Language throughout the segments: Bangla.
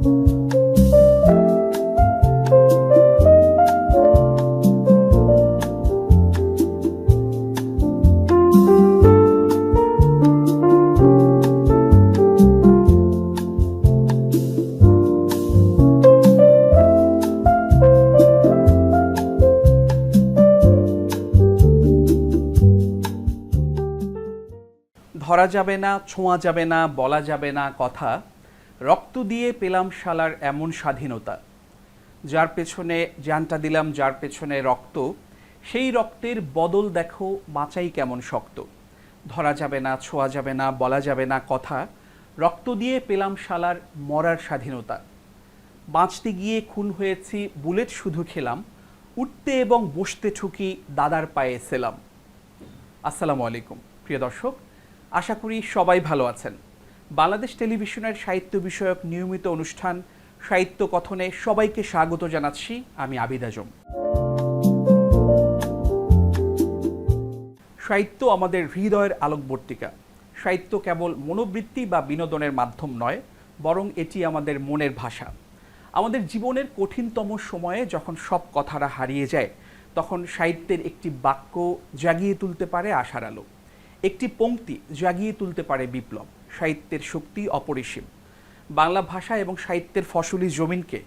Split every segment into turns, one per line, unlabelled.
ধরা যাবে না ছোঁয়া যাবে না বলা যাবে না কথা। রক্ত দিয়ে পেলাম শালার এমন স্বাধীনতা। যার পেছনে জানটা দিলাম, যার পেছনে রক্ত, সেই রক্তের বদল দেখো, বাঁচাই কেমন শক্ত। ধরা যাবে না, ছোঁয়া যাবে না, বলা যাবে না কথা, রক্ত দিয়ে পেলাম শালার মরার স্বাধীনতা। বাঁচতে গিয়ে খুন হয়েছি, বুলেট শুধু খেলাম, উঠতে এবং বসতে ঠুকি দাদার পায়ে সেলাম। আসসালামু আলাইকুম, প্রিয় দর্শক, আশা করি সবাই ভালো আছেন। বাংলাদেশ টেলিভিশনের সাহিত্য বিষয়ক নিয়মিত অনুষ্ঠান, সাহিত্য কথনে সবাইকে স্বাগত জানাচ্ছি আমি আবিদ আজম। সাহিত্য আমাদের হৃদয়ের আলোকবর্তিকা। সাহিত্য কেবল মনোবৃত্তি বা বিনোদনের মাধ্যম নয়, বরং এটি আমাদের মনের ভাষা। আমাদের জীবনের কঠিনতম সময়ে যখন সব কথারা হারিয়ে যায়, তখন সাহিত্যের একটি বাক্য জাগিয়ে তুলতে পারে আশার আলো। একটি পংক্তি জাগিয়ে তুলতে পারে বিপ্লব। সাহিত্যের শক্তি অপরিসীম। বাংলা ভাষা এবং সাহিত্যের ফসলি জমিনকে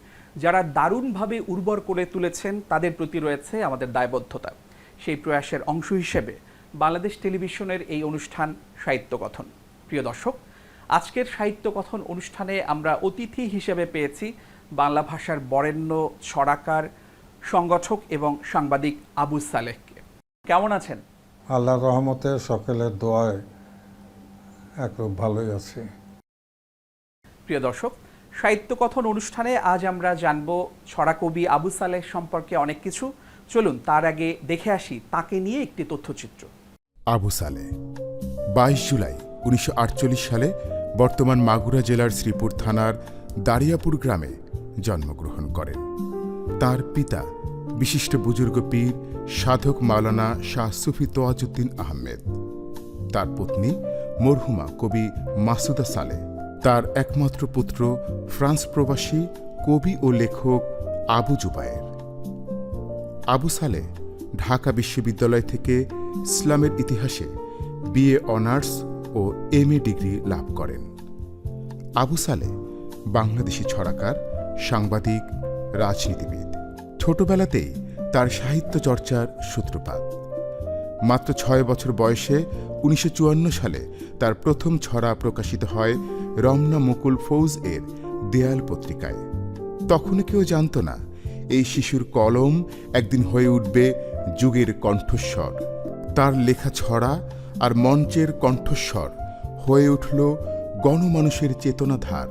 যারা দারুণভাবে উর্বর করে তুলেছেন, তাদের প্রতি রয়েছে আমাদের দায়বদ্ধতা। সেই প্রয়াসের অংশ হিসেবে বাংলাদেশ টেলিভিশনের এই অনুষ্ঠান সাহিত্য কথন। প্রিয় দর্শক, আজকের সাহিত্য কথন অনুষ্ঠানে আমরা অতিথি হিসেবে পেয়েছি বাংলা ভাষার বরেণ্য, ছড়াকার, সংগঠক এবং সাংবাদিক আবু সালেহকে। কেমন আছেন?
আল্লাহর রহমতে সকলের দোয়ায় একরূপ ভালোই আছি।
প্রিয় দর্শক সাহিত্য কথন অনুষ্ঠানে আজ আমরা জানব ছড়া কবি আবু সালেহ সম্পর্কে অনেক কিছু। চলুন তার আগে দেখে আসি তাকে নিয়ে একটি তথ্যচিত্র।
আবু সালে বাইশ জুলাই উনিশশো আটচল্লিশ সালে বর্তমান মাগুরা জেলার শ্রীপুর থানার দারিয়াপুর গ্রামে জন্মগ্রহণ করেন। তার পিতা বিশিষ্ট বুজুর্গ পীর সাধক মাওলানা শাহ সুফি তোয়াজুদ্দিন আহমেদ। তার পত্নী মরহুমা কবি মাসুদা সালে। তার একমাত্র পুত্র ফ্রান্স প্রবাসী কবি ও লেখক আবু জুবায়ের। আবু সালে ঢাকা বিশ্ববিদ্যালয় থেকে ইসলামের ইতিহাসে বিএ অনার্স ও এম এ ডিগ্রি লাভ করেন। আবু সালে বাংলাদেশি ছড়াকার, সাংবাদিক, রাজনীতিবিদ। ছোটবেলাতেই তার সাহিত্য চর্চার সূত্রপাত। মাত্র ছয় বছর বয়সে উনিশশো চুয়ান্ন সালে তার প্রথম ছড়া প্রকাশিত হয় রমনা মুকুল ফৌজ এর দেয়াল পত্রিকায়। তখনও কেউ জানত না, এই শিশুর কলম একদিন হয়ে উঠবে যুগের কণ্ঠস্বর। তার লেখা ছড়া আর মঞ্চের কণ্ঠস্বর হয়ে উঠল গণমানুষের চেতনাধার।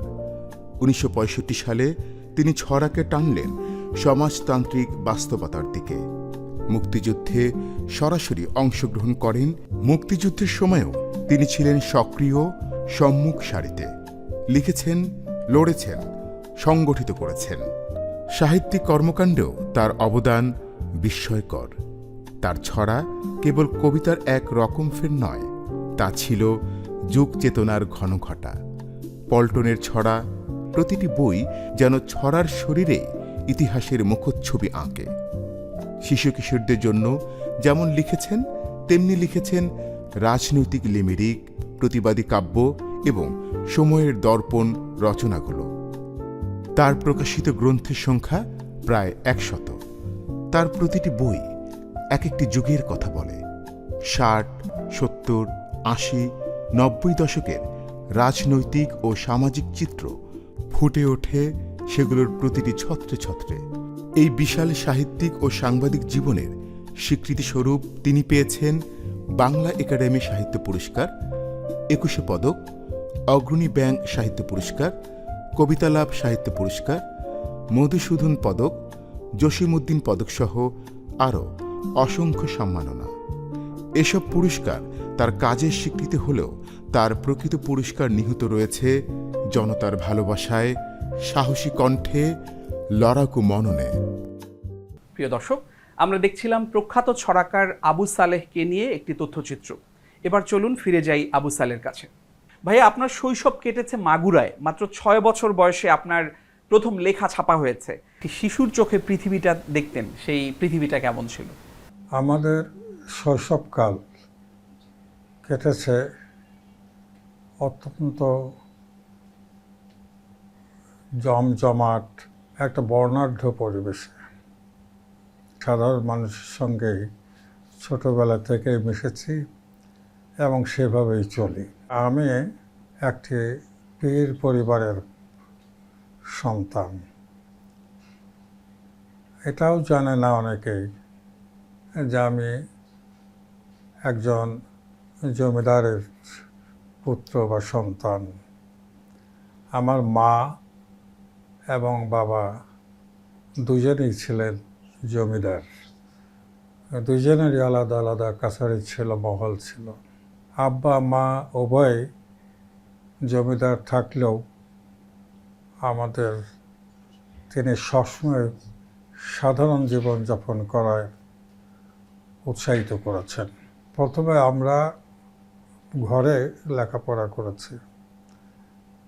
উনিশশো পঁয়ষট্টি সালে তিনি ছড়াকে টানলেন সমাজতান্ত্রিক বাস্তবতার দিকে। মুক্তিযুদ্ধে সরাসরি অংশগ্রহণ করেন। মুক্তিযুদ্ধের সময়ও তিনি ছিলেন সক্রিয় সম্মুখ সারিতে। লিখেছেন, লড়েছেন, সংগঠিত করেছেন। সাহিত্যিক কর্মকাণ্ডেও তার অবদান বিস্ময়কর। তার ছড়া কেবল কবিতার এক রকম ফের নয়, তা ছিল যুগ চেতনার ঘনঘটা। পল্টনের ছড়া প্রতিটি বই যেন ছড়ার শরীরে ইতিহাসের মুখচ্ছবি আঁকে। শিশু কিশোরদের জন্য যেমন লিখেছেন, তেমনি লিখেছেন রাজনৈতিক লিমিরিক, প্রতিবাদী কাব্য এবং সময়ের দর্পণ রচনাগুলো। তার প্রকাশিত গ্রন্থের সংখ্যা প্রায় একশত। তার প্রতিটি বই এক একটি যুগের কথা বলে। ষাট, সত্তর, আশি, নব্বই দশকের রাজনৈতিক ও সামাজিক চিত্র ফুটে ওঠে সেগুলোর প্রতিটি ছত্রে ছত্রে। এই বিশাল সাহিত্যিক ও সাংবাদিক জীবনের স্বীকৃতিস্বরূপ তিনি পেয়েছেন বাংলা একাডেমি সাহিত্য পুরস্কার, একুশে পদক, অগ্রণী ব্যাংক সাহিত্য পুরস্কার কবিতা লাভ সাহিত্য পুরস্কার, মধুসূদন পদক, জসিমউদ্দিন পদকসহ আরও অসংখ্য সম্মাননা। এসব পুরস্কার তার কাজের স্বীকৃতি হলেও তার প্রকৃত পুরস্কার নিহিত রয়েছে জনতার ভালোবাসায়, সাহসী কণ্ঠে লড়াকু মননে।
প্রিয় দর্শক আমরা দেখছিলাম প্রখ্যাত ছড়াকার আবু সালেহকে নিয়ে একটি তথ্যচিত্র। এবার চলুন ফিরে যাই আবু সালের কাছে। ভাইয়া আপনার শৈশব কেটেছে মাগুরায়। মাত্র ছয় বছর বয়সে আপনার প্রথম লেখা ছাপা হয়েছে। শিশুর চোখে পৃথিবীটা দেখতেন সেই পৃথিবীটা কেমন ছিল?
আমাদের শৈশবকাল কেটেছে অত্যন্ত জমজমাট একটা বর্ণাঢ্য পরিবেশে। সাধারণ মানুষের সঙ্গে ছোটবেলা থেকে মিশেছি এবং সেভাবেই চলি। আমি একটি পীর পরিবারের সন্তান। এটাও জানে না অনেকেই যে আমি একজন জমিদারের পুত্র বা সন্তান। আমার মা এবং বাবা দুজনেই ছিলেন জমিদার। দুজনেরই আলাদা আলাদা কাছারি ছিল, মহল ছিল। আব্বা, মা উভয় জমিদার থাকলেও আমাদের তিনি সবসময় সাধারণ জীবনযাপন করায় উৎসাহিত করেছেন। প্রথমে আমরা ঘরে লেখাপড়া করেছি।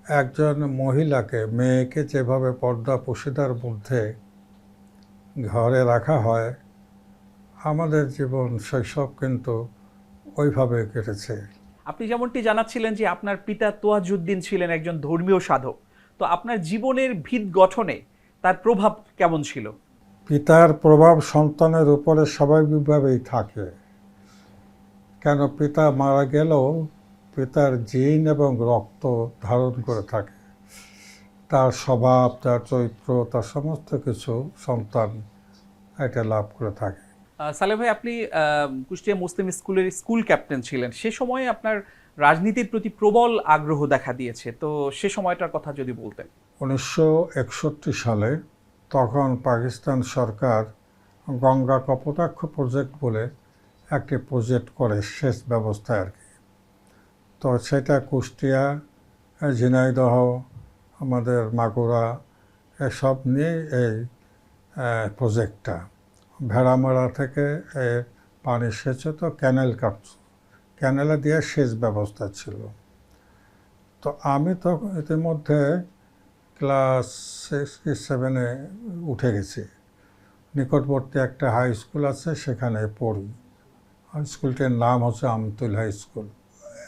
একজন মহিলাকে মেয়েকে যেভাবে পর্দা পুশিদার মধ্যে ঘরে রাখা হয় আমাদের জীবন শৈশব কিন্তু ওইভাবে কেটেছে।
আপনি যেমনটি জানাচ্ছিলেন যে আপনার পিতা তোয়াজুদ্দিন ছিলেন একজন ধর্মীয় সাধক তো আপনার জীবনের ভিত গঠনে তার প্রভাব কেমন ছিল?
পিতার প্রভাব সন্তানের উপরে স্বাভাবিকভাবেই থাকে। কেন পিতা মারা গেলেও পিতার জিন এবং রক্ত ধারণ করে থাকে। তার স্বভাব তার চরিত্র তার সমস্ত কিছু সন্তান এটা লাভ করে থাকে।
সালেহ ভাই আপনি কুষ্টিয়া মুসলিম স্কুলের স্কুল ক্যাপ্টেন ছিলেন। সে সময়ে আপনার রাজনীতির প্রতি প্রবল আগ্রহ দেখা দিয়েছে। তো সে সময়টার কথা যদি বলতেন।
উনিশশো একষট্টি সালে তখন পাকিস্তান সরকার গঙ্গা কপোতাক্ষ প্রজেক্ট বলে একটি প্রজেক্ট করে সেচ ব্যবস্থায় আর কি। তো সেটা কুষ্টিয়া, ঝিনাইদহ, আমাদের মাগুরা এসব নিয়ে এই প্রজেক্টটা ভেড়ামারা থেকে পানি সেচ তো ক্যানেল কাট ক্যানেলে দিয়ে সেচ ব্যবস্থা ছিল। তো আমি তো ইতিমধ্যে ক্লাস সিক্স কি সেভেনে উঠে গেছি। নিকটবর্তী একটা হাই স্কুল আছে, সেখানে পড়ি। হাই স্কুলটির নাম হচ্ছে আমতুল হাই স্কুল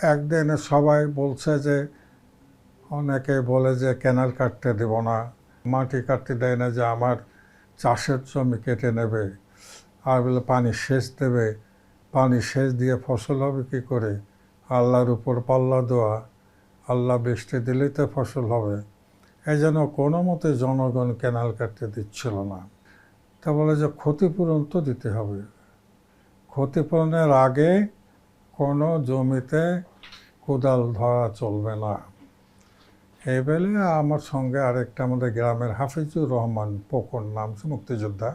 একদিন সবাই বলছে যে অনেকে বলে যে ক্যানাল কাটতে দেব না, মাটি কাটতে দেয় না যে আমার চাষের জমি কেটে নেবে। আর বলে, পানি সেচ দেবে। পানি সেচ দিয়ে ফসল হবে কী করে? আল্লাহর উপর পাল্লা দেওয়া। আল্লাহ বৃষ্টি দিলেই তো ফসল হবে। এই জন্য কোনো মতে জনগণ ক্যানাল কাটতে দিচ্ছিল না। তা বলে যে ক্ষতিপূরণ তো দিতে হবে। ক্ষতিপূরণের আগে কোনো জমিতে কোদাল ধরা চলবে না। এই বেলে আমার সঙ্গে আরেকটা আমাদের গ্রামের হাফিজুর রহমান পোকন নাম মুক্তিযোদ্ধা।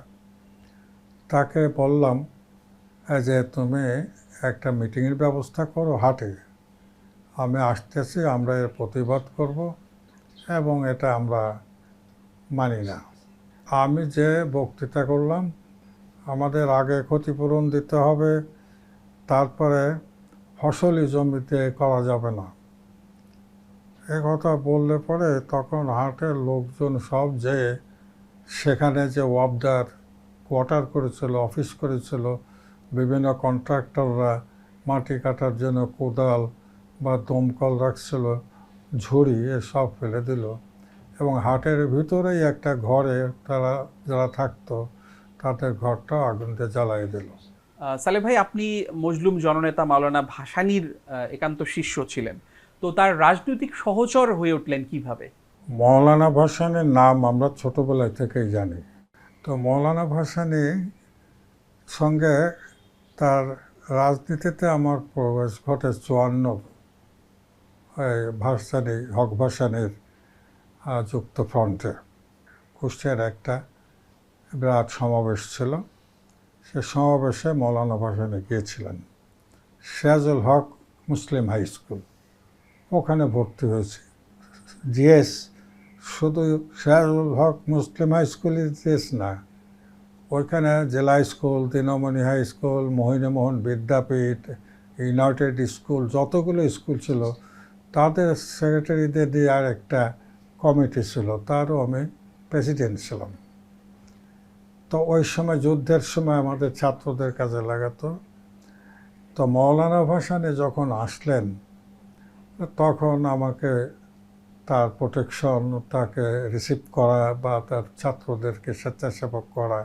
তাকে বললাম যে তুমি একটা মিটিংয়ের ব্যবস্থা করো হাটে। আমি আসতেছি, আমরা এর প্রতিবাদ করব এবং এটা আমরা মানি না। আমি যে বক্তৃতা করলাম, আমাদের আগে ক্ষতিপূরণ দিতে হবে, তারপরে ফসলি জমিতে করা যাবে না। এ কথা বললে পরে তখন হাটের লোকজন সব যে সেখানে যে ওয়াবদার কোয়ার্টার করেছিল, অফিস করেছিল, বিভিন্ন কন্ট্রাক্টররা মাটি কাটার জন্য কোদাল বা দমকল রাখছিল, ঝুড়ি এসব ফেলে দিল এবং হাটের ভিতরেই একটা ঘরে তারা, যারা থাকতো, তাদের ঘরটা আগুন দিয়ে জ্বালাই দিল।
সালেহ ভাই, আপনি মজলুম জননেতা মাওলানা ভাসানীর একান্ত শিষ্য ছিলেন। তো তার রাজনৈতিক সহচর হয়ে উঠলেন কীভাবে?
মৌলানা ভাসানের নাম আমরা ছোটোবেলায় থেকেই জানি। তো মৌলানা ভাসানি সঙ্গে তার রাজনীতিতে আমার প্রবেশ ঘটে চুয়ান্ন ভাসানি, হক ভাসানির যুক্ত ফ্রন্টে। কুষ্টিয়ার একটা বিরাট সমাবেশ ছিল। সে সমাবেশে মৌলানা ভাসানি গিয়েছিলেন। Sirajul Haq Muslim high school. ওখানে ভর্তি হয়েছি। জিএস শুধু সিরাজুল হক মুসলিম হাই স্কুলই জিএস না, ওইখানে জেলা school Dinmoni high school, Mohinimohan Vidyapith, united school, যতগুলো স্কুল ছিল, তাদের সেক্রেটারিদের দিয়ে আর একটা কমিটি ছিল, তারও আমি প্রেসিডেন্ট ছিলাম। তো ওই সময় যুদ্ধের সময় আমাদের ছাত্রদের কাজে লাগাতো। তো মৌলানা ভাসানে যখন আসলেন, তখন আমাকে তার প্রোটেকশন তাকে রিসিভ করা বা তার ছাত্রদেরকে স্বেচ্ছাসেবক করা,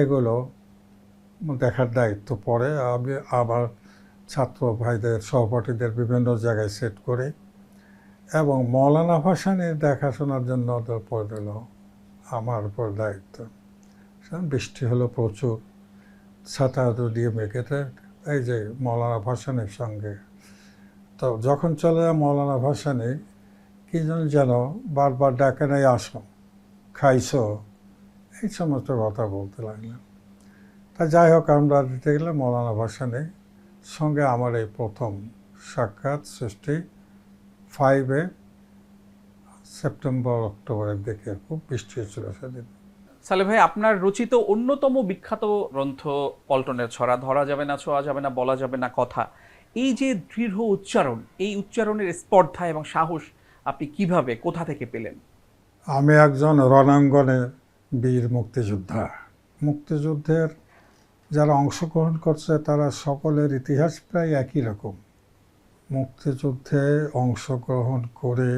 এগুলো দেখার দায়িত্ব পড়ে আমি আবার ছাত্র ভাইদের, সহপাঠীদের বিভিন্ন জায়গায় সেট করি এবং মৌলানা ভাসানের দেখাশোনার জন্য ওদের পড়ে আমার উপর দায়িত্ব। সেরকম বৃষ্টি হলো প্রচুর। ছাতা দিয়ে মেঘেতে, এই যে মৌলানা ভাসানের সঙ্গে। তো যখন চলে যায় মৌলানা ভাসানি, কি যেন যেন বারবার ডাকে নাই, আসো, খাইছো। এই সমস্ত কথা বলতে লাগলাম। তা যাই হোক, আমরা দিতে গেলে মৌলানা ভাসানি সঙ্গে আমার এই প্রথম সাক্ষাৎ সৃষ্টি ফাইভে সেপ্টেম্বর অক্টোবরের দিকে। খুব বৃষ্টি ছিল সেদিন।
সালে ভাই, আপনার রচিত অন্যতম বিখ্যাত গ্রন্থ পল্টনের ছড়া, ধরা যাবে না, ছোঁয়া যাবে না, বলা যাবে না, কথা। এই যে দৃঢ় উচ্চারণ, এই উচ্চারণের স্পর্ধা এবং সাহস আপনি কীভাবে, কোথা থেকে পেলেন?
আমি একজন রণাঙ্গনের বীর মুক্তিযোদ্ধা। মুক্তিযুদ্ধের যারা অংশগ্রহণ করছে, তারা সকলের ইতিহাস প্রায় একই রকম। মুক্তিযুদ্ধে অংশগ্রহণ করে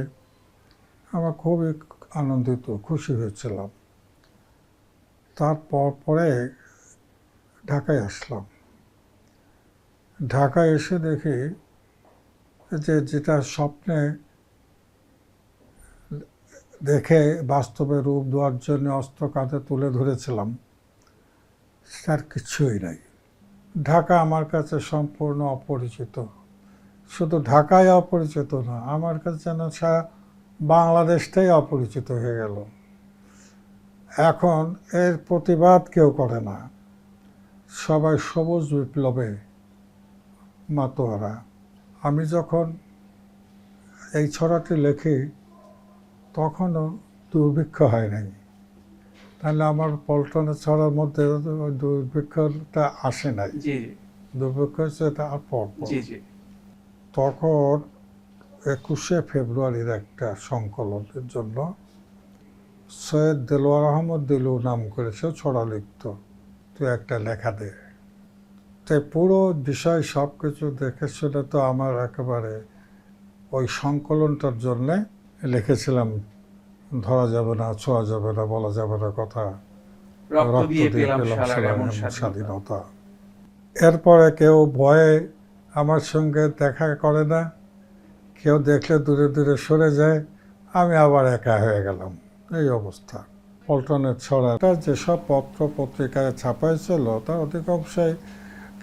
আমরা খুবই আনন্দিত, খুশি হয়েছিলাম। তারপর পরে ঢাকায় আসলাম। ঢাকায় এসে দেখি যে যেটা স্বপ্নে দেখে বাস্তবে রূপ দেওয়ার জন্য অস্ত্র কাঁধে তুলে ধরেছিলাম, তার কিছুই নাই। ঢাকা আমার কাছে সম্পূর্ণ অপরিচিত। শুধু ঢাকায় অপরিচিত না, আমার কাছে যেন বাংলাদেশটাই অপরিচিত হয়ে গেল। এখন এর প্রতিবাদ কেউ করে না। সবাই সবুজ বিপ্লবে মাতোয়ারা। আমি যখন এই ছড়াটি লেখি তখনও দুর্ভিক্ষ হয় নাই। তাহলে আমার পল্টনের ছড়ার মধ্যে দুর্ভিক্ষটা আসে নাই। দুর্ভিক্ষ হচ্ছে তারপর পর। তখন একুশে ফেব্রুয়ারির একটা সংকলনের জন্য সৈয়দ দেলোয়ার আহমদ দিলু নাম করে সে ছড়া লিখত তুই একটা লেখা দে। তো পুরো বিষয় সব কিছু দেখে শুনে তো আমার একেবারে ওই সংকলনটার জন্যে লিখেছিলাম ধরা যাবে না ছোঁয়া যাবে না বলা যাবে না কথা।
রক্ত দিয়ে পেলাম স্বাধীনতা।
এরপরে কেউ ভয়ে আমার সঙ্গে দেখা করে না কেউ দেখলে দূরে দূরে সরে যায় আমি আবার একা হয়ে গেলাম। এই অবস্থা। পল্টনের ছড়াটা যেসব পত্র পত্রিকায় ছাপাইছিল তার অধিকাংশই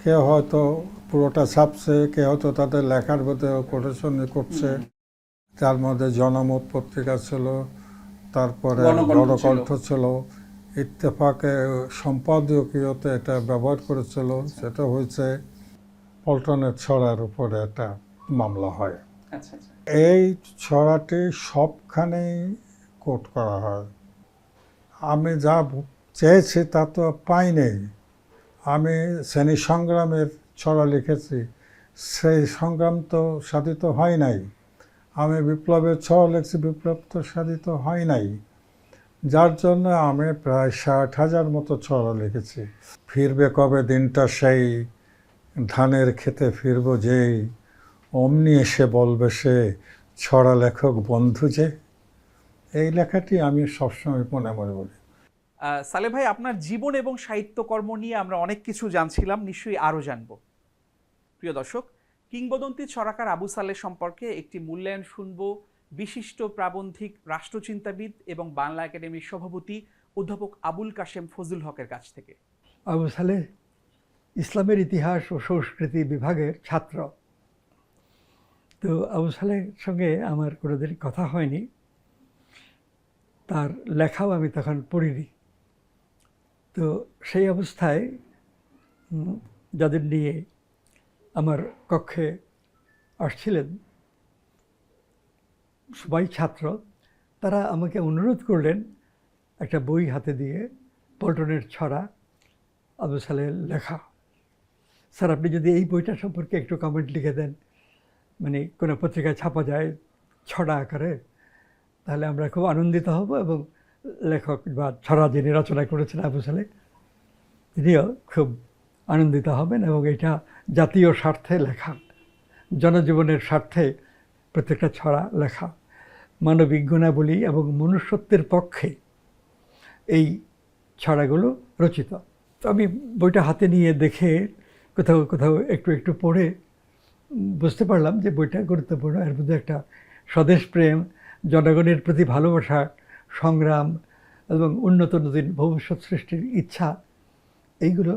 কেউ হয়তো পুরোটা ছাপছে কেউ হয়তো তাদের লেখার মধ্যে কোটেশন করছে। তার মধ্যে জনমত পত্রিকা ছিল তারপরে
গণকণ্ঠ ছিল।
ছিল ইত্তেফাকে সম্পাদকীয়তে এটা ব্যবহার করেছিল সেটা হয়েছে পল্টনের ছড়ার উপরে একটা মামলা হয়।
আচ্ছা আচ্ছা।
এই ছড়াটি সবখানেই কোট করা হয়। আমি যা চেয়েছি তা তো পাইনি। আমি শ্রেণি সংগ্রামের ছড়া লিখেছি। সেই সংগ্রাম তো সাধিত হয় নাই। আমি বিপ্লবের ছড়া লিখছি, বিপ্লব তো সাধিত হয় নাই। যার জন্য আমি প্রায় ষাট হাজার মতো ছড়া লিখেছি। ফিরবে কবে দিনটা সেই? ধানের খেতে ফিরবো যেই অমনি এসে বলবে সে, ছড়া লেখক বন্ধু যে? এই লেখাটি আমি সবসময় মনে মনে বলি।
সালে ভাই আপনার জীবন এবং সাহিত্যকর্ম নিয়ে আমরা অনেক কিছু জানছিলাম নিশ্চয়ই আরও জানব। প্রিয় দর্শক কিংবদন্তি ছড়াকার আবু সালে সম্পর্কে একটি মূল্যায়ন শুনব বিশিষ্ট প্রাবন্ধিক রাষ্ট্রচিন্তাবিদ এবং বাংলা একাডেমির সভাপতি অধ্যাপক আবুল কাশেম ফজল হকের কাছ থেকে।
আবু সালেহ ইসলামের ইতিহাস ও সংস্কৃতি বিভাগের ছাত্র। তো আবু সালের সঙ্গে আমার কোনোদিন কথা হয়নি। তার লেখাও আমি তখন পড়িনি। তো সেই অবস্থায় যাদের নিয়ে আমার কক্ষে আসছিলেন সবাই ছাত্র, তারা আমাকে অনুরোধ করলেন একটা বই হাতে দিয়ে পল্টনের ছড়া আবু সালের লেখা। স্যার, আপনি যদি এই বইটা সম্পর্কে একটু কমেন্ট লিখে দেন। মানে কোনো পত্রিকায় ছাপা যায় ছড়া আকারে। তাহলে আমরা খুব আনন্দিত হব এবং লেখক বা ছড়া যিনি রচনা করেছেন আবু সালে তিনিও খুব আনন্দিত হবেন এবং এটা জাতীয় স্বার্থে লেখা, জনজীবনের স্বার্থে প্রত্যেকটা ছড়া লেখা, মানবিক গুণাবলী এবং মনুষ্যত্বের পক্ষে এই ছড়াগুলো রচিত। তো আমি বইটা হাতে নিয়ে দেখে কোথাও কোথাও একটু একটু পড়ে বুঝতে পারলাম যে বইটা গুরুত্বপূর্ণ। এর মধ্যে একটা স্বদেশ প্রেম জনগণের প্রতি ভালোবাসা, সংগ্রাম এবং উন্নত নদীর ভবিষ্যৎ সৃষ্টির ইচ্ছা, এইগুলো,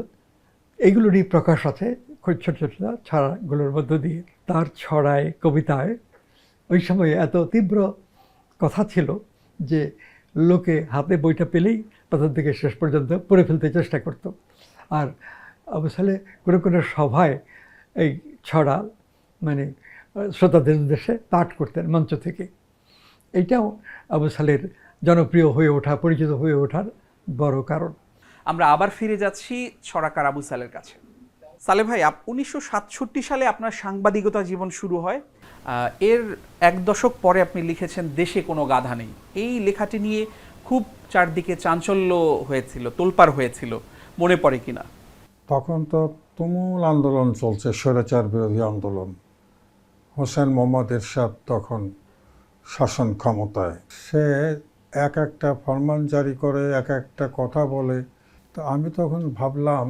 এইগুলোরই প্রকাশ আছে ছোট ছোট ছড়াগুলোর মধ্য দিয়ে। তার ছড়ায় কবিতায়। ওই সময়ে এত তীব্র কথা ছিল যে লোকে হাতে বইটা পেলেই প্রথম থেকে শেষ পর্যন্ত পড়ে ফেলতে চেষ্টা করতো। আর অবসলে কোনো কোনো সভায় এই ছড়া মানে শ্রোতাদের উদ্দেশ্যে পাঠ করতেন মঞ্চ থেকে। এইটাও আবু সালের জনপ্রিয় হয়ে ওঠা পরিচিত হয়ে ওঠার বড় কারণ।
আমরা আবার ফিরে যাচ্ছি ছড়াকার আবু সালের কাছে। সালে ভাই উনিশশো সাতষট্টি সালে আপনার সাংবাদিকতা জীবন শুরু হয়। এর এক দশক পরে আপনি লিখেছেন দেশে কোনো গাধা নেই। এই লেখাটি নিয়ে খুব চারদিকে চাঞ্চল্য হয়েছিল তোলপাড় হয়েছিল। মনে পড়ে কিনা
তখন তো তুমুল আন্দোলন চলছে স্বৈরাচার বিরোধী আন্দোলন। হোসেন মোহাম্মদ এরশাদ তখন শাসন ক্ষমতায়। সে এক একটা ফরমান জারি করে, এক একটা কথা বলে। তো আমি তখন ভাবলাম,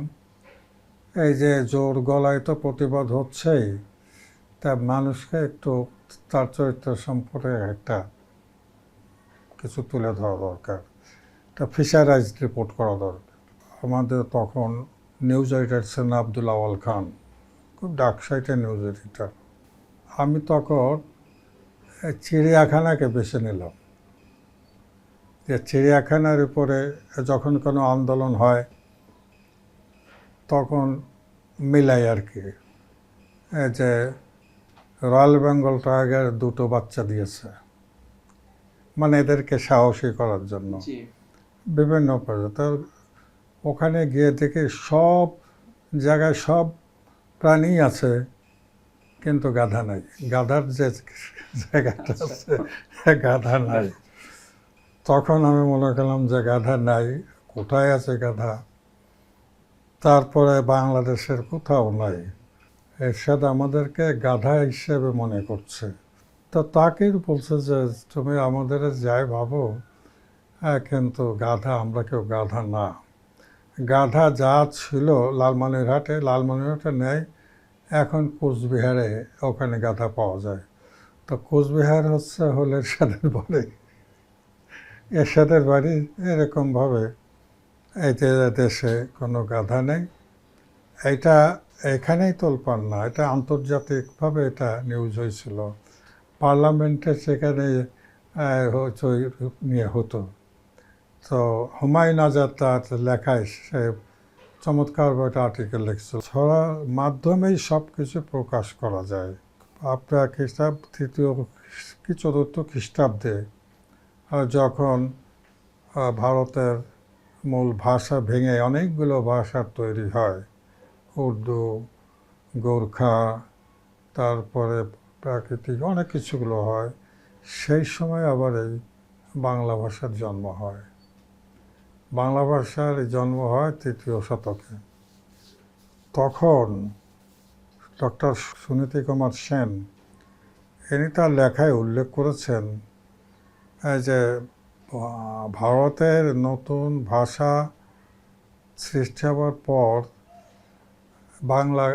এই যে জোর গলায় তো প্রতিবাদ হচ্ছেই, তা মানুষকে একটু তার চরিত্র সম্পর্কে একটা কিছু তুলে ধরা দরকার। একটা ফিশারাইজ রিপোর্ট করা দরকার। আমাদের তখন নিউজ এডিটার ছিলেন আব্দুল আওয়াল খান, খুব ডাক সাইটের নিউজ এডিটার। আমি তখন চিড়িয়াখানাকে বেছে নিলাম যে চিড়িয়াখানার উপরে যখন কোনো আন্দোলন হয় তখন মিলাই আর কি। যে রয়্যাল বেঙ্গল টাইগার দুটো বাচ্চা দিয়েছে। মানে এদেরকে সাহসী করার জন্য। বিভিন্ন প্রজাতি। ওখানে গিয়ে দেখি সব জায়গায় সব প্রাণী আছে কিন্তু গাধা নাই। গাধার যে জায়গাটা গাধা নাই। তখন আমি মনে করলাম যে গাধা নাই, কোথায় আছে গাধা? তারপরে বাংলাদেশের কোথাও নাই। এরশাদ আমাদেরকে গাধা হিসেবে মনে করছে। তো তাকে বলছে যে, তুমি আমাদের যাই ভাবো হ্যাঁ কিন্তু গাধা, আমরা কেউ গাধা না। গাধা যা ছিল লালমনিরহাটে লালমনিরহাটে নেই, এখন কোচবিহারে ওখানে গাধা পাওয়া যায়। তো কোচবিহার হচ্ছে হল এরশাদের বাড়ি। এরশাদের বাড়ি এরকমভাবে যে দেশে কোনো গাধা নেই। এটা এখানেই তোলপার না, এটা আন্তর্জাতিকভাবে এটা নিউজ হয়েছিল। পার্লামেন্টে সেখানে নিয়ে হতো। তো হুমায়ুন আজাদ তার লেখায় সে চমৎকার একটা আর্টিকেল লিখছিল। ছড়ার মাধ্যমেই সব কিছু প্রকাশ করা যায়। আপনার খ্রিস্টাব্দ তৃতীয় কি চতুর্থ খ্রিস্টাব্দে যখন ভারতের মূল ভাষা ভেঙে অনেকগুলো ভাষার তৈরি হয়, উর্দু, গোর্খা, তারপরে প্রাকৃতিক অনেক কিছুগুলো হয়, সেই সময় আবার এই বাংলা ভাষার জন্ম হয়। বাংলা ভাষার জন্ম হয় তৃতীয় শতকে। তখন ডক্টর সুনীতি কুমার সেন, ইনি তার লেখায় উল্লেখ করেছেন যে ভারতের নতুন ভাষা সৃষ্টি হওয়ার পর বাংলা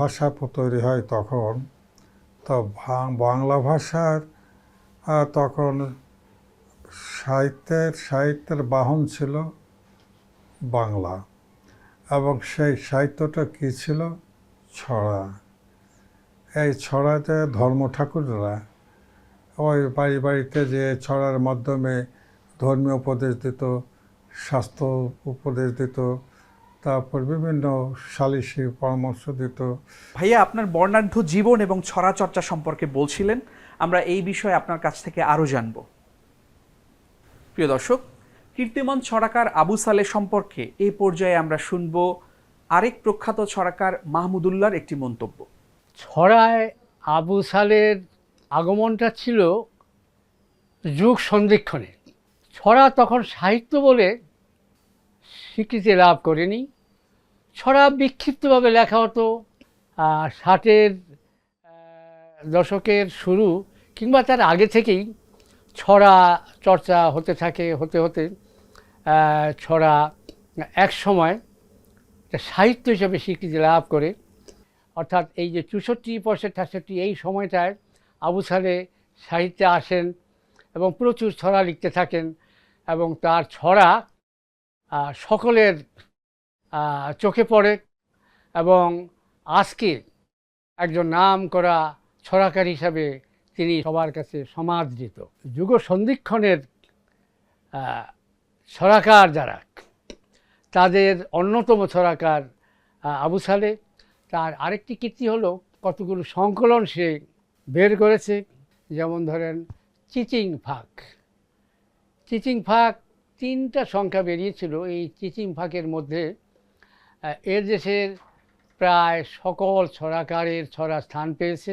ভাষা তৈরি হয় তখন। তো বাংলা ভাষার তখন সাহিত্যের সাহিত্যের বাহন ছিল বাংলা। এবং সেই সাহিত্যটা কী ছিল? ছড়া। এই ছড়াতে ধর্ম ঠাকুররা ওই বাড়ি বাড়িতে যে ছড়ার মাধ্যমে ধর্মীয় উপদেশ দিত, স্বাস্থ্য উপদেশ দিত, তারপর বিভিন্ন সালিসি পরামর্শ দিত।
ভাইয়া, আপনার বর্ণাঢ্য জীবন এবং ছড়া চর্চা সম্পর্কে বলছিলেন। আমরা এই বিষয়ে আপনার কাছ থেকে আরও জানব। প্রিয় দর্শক, কীর্তিমান ছড়াকার আবু সালে সম্পর্কে এই পর্যায়ে আমরা শুনব আরেক প্রখ্যাত ছড়াকার মাহমুদুল্লাহর একটি মন্তব্য।
ছড়ায় আবু সালের আগমনটা ছিল যুগ সন্ধিক্ষণে। ছড়া তখন সাহিত্য বলে স্বীকৃতি লাভ করেনি। ছড়া বিক্ষিপ্তভাবে লেখা হতো ষাটের দশকের শুরু কিংবা তার আগে থেকেই ছড়া চর্চা হতে থাকে, হতে হতে ছড়া এক সময় একটা সাহিত্য হিসেবে স্বীকৃতি লাভ করে। অর্থাৎ এই যে চৌষট্টি পঁয়ষট্টি আটষট্টি এই সময়টায় আবু সালে সাহিত্যে আসেন এবং প্রচুর ছড়া লিখতে থাকেন এবং তার ছড়া সকলের চোখে পড়ে এবং আজকে একজন নাম করা ছড়াকার হিসাবে তিনি সবার কাছে সমাদৃত। যুগ সন্ধিক্ষণের ছড়াকার যারা তাদের অন্যতম ছড়াকার আবু সালে তার আরেকটি কীর্তি হলো কতগুলো সংকলন সে বের করেছে। যেমন ধরেন, চিচিং ফাঁক। চিচিং ফাঁক তিনটা সংখ্যা বেরিয়েছিল। এই চিচিং ফাঁকের মধ্যে এর দেশের প্রায় সকল ছড়াকারের ছড়া স্থান পেয়েছে।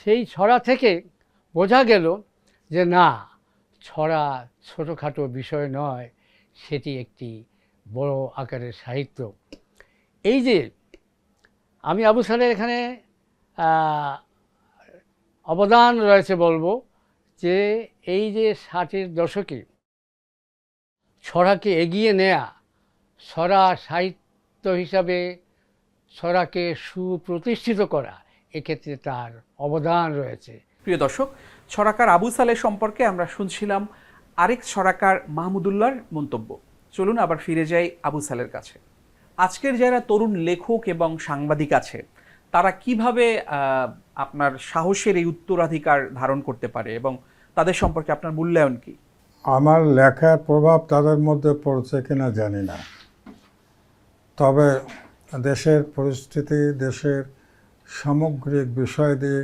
সেই ছড়া থেকে বোঝা গেল যে না, ছড়া ছোটোখাটো বিষয় নয়, সেটি একটি বড় আকারের সাহিত্য। এই যে আমি আবু সালের এখানে অবদান রয়েছে বলব যে এই যে ষাটের দশকে ছড়াকে এগিয়ে নেয়া, ছড়া সাহিত্য হিসাবে ছড়াকে সুপ্রতিষ্ঠিত করা, এক্ষেত্রে তার অবদান রয়েছে।
প্রিয় দর্শক, ছড়াকার আবু সালে সম্পর্কে আমরা শুনছিলাম আরেক ছড়াকার মাহমুদুল্লাহর মন্তব্য। চলুন আবার ফিরে যাই আবু সালের কাছে। আজকের যারা তরুণ লেখক এবং সাংবাদিক আছে, তারা কীভাবে আপনার সাহসের এই উত্তরাধিকার ধারণ করতে পারে এবং তাদের সম্পর্কে আপনার মূল্যায়ন কি?
আমার লেখার প্রভাব তাদের মধ্যে পড়ছে কিনা জানি না। তবে দেশের পরিস্থিতি, দেশের সামগ্রিক বিষয় দিয়ে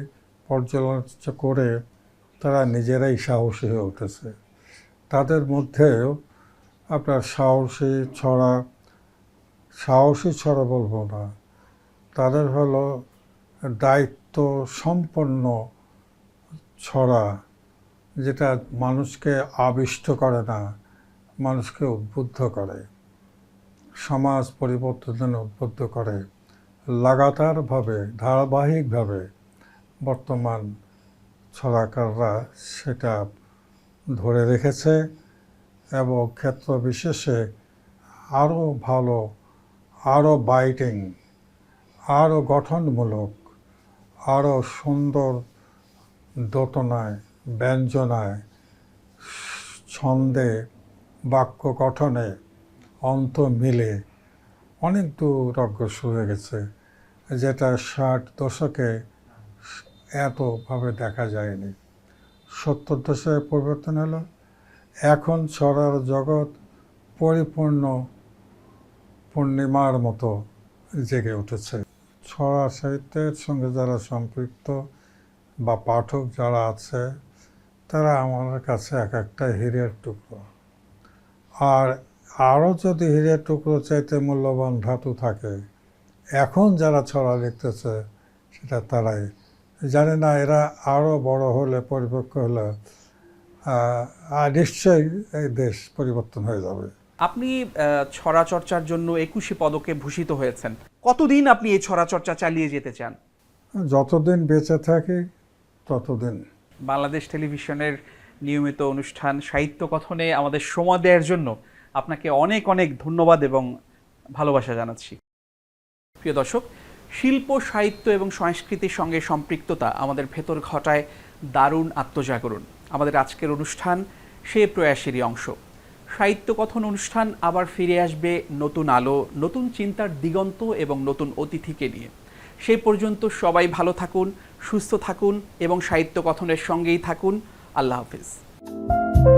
পর্যালোচনা করে তারা নিজেরাই সাহসী হয়ে উঠেছে। তাদের মধ্যেও আপনার সাহসী ছড়া সাহসী ছড়া বলব না। তাদের হলো দায়িত্ব সম্পন্ন ছড়া, যেটা মানুষকে আবিষ্ট করে না, মানুষকে উদ্বুদ্ধ করে। সমাজ পরিবর্তনে উদ্বুদ্ধ করে। লাগাতারভাবে, ধারাবাহিকভাবে বর্তমান ছড়াকাররা সেটা ধরে রেখেছে। এবং ক্ষেত্র বিশেষে আরও ভালো, আরও বাইটিং, আরও গঠনমূলক, আরও সুন্দর দোটনায় ব্যঞ্জনায়, ছন্দে, বাক্য গঠনে অন্ত মিলে অনেক দূর অগ্রসর হয়ে গেছে, যেটা ষাট দশকে এতভাবে দেখা যায়নি। সত্তর দশকে পরিবর্তন হলো? এখন ছড়ার জগৎ পরিপূর্ণ পূর্ণিমার মতো জেগে উঠেছে। ছড়া সাহিত্যের সঙ্গে যারা সম্পৃক্ত বা পাঠক যারা আছে, তারা আমার কাছে এক একটা হীরের টুকরো। আর আরও যদি হীরের টুকরো চাইতে মূল্যবান ধাতু থাকে, এখন যারা ছড়া লিখতেছে, সেটা তারাই। জানি না, এরা আরও বড় হলে, পরিপক্ক হলে নিশ্চয়ই এই দেশ পরিবর্তন হয়ে যাবে।
আপনি ছড়া চর্চার জন্য একুশে পদকে ভূষিত হয়েছেন। কতদিন আপনি এই ছড়া চর্চা চালিয়ে যেতে চান?
যতদিন বেঁচে থাকি ততদিন।
বাংলাদেশ টেলিভিশনের নিয়মিত অনুষ্ঠান সাহিত্য কথনে আমাদের সময় দেওয়ার জন্য আপনাকে অনেক অনেক ধন্যবাদ এবং ভালোবাসা জানাচ্ছি। প্রিয় দর্শক শিল্প সাহিত্য এবং সংস্কৃতির সঙ্গে সম্পৃক্ততা আমাদের ভেতর ঘটায় দারুণ আত্মজাগরণ। আমাদের আজকের অনুষ্ঠান সে প্রয়াসেরই অংশ। সাহিত্য কথন অনুষ্ঠান আবার ফিরে আসবে নতুন আলো, নতুন চিন্তার দিগন্ত এবং নতুন অতিথিকে নিয়ে। সে পর্যন্ত সবাই ভালো থাকুন, সুস্থ থাকুন এবং সাহিত্য কথনের সঙ্গেই থাকুন। আল্লাহ হাফিজ।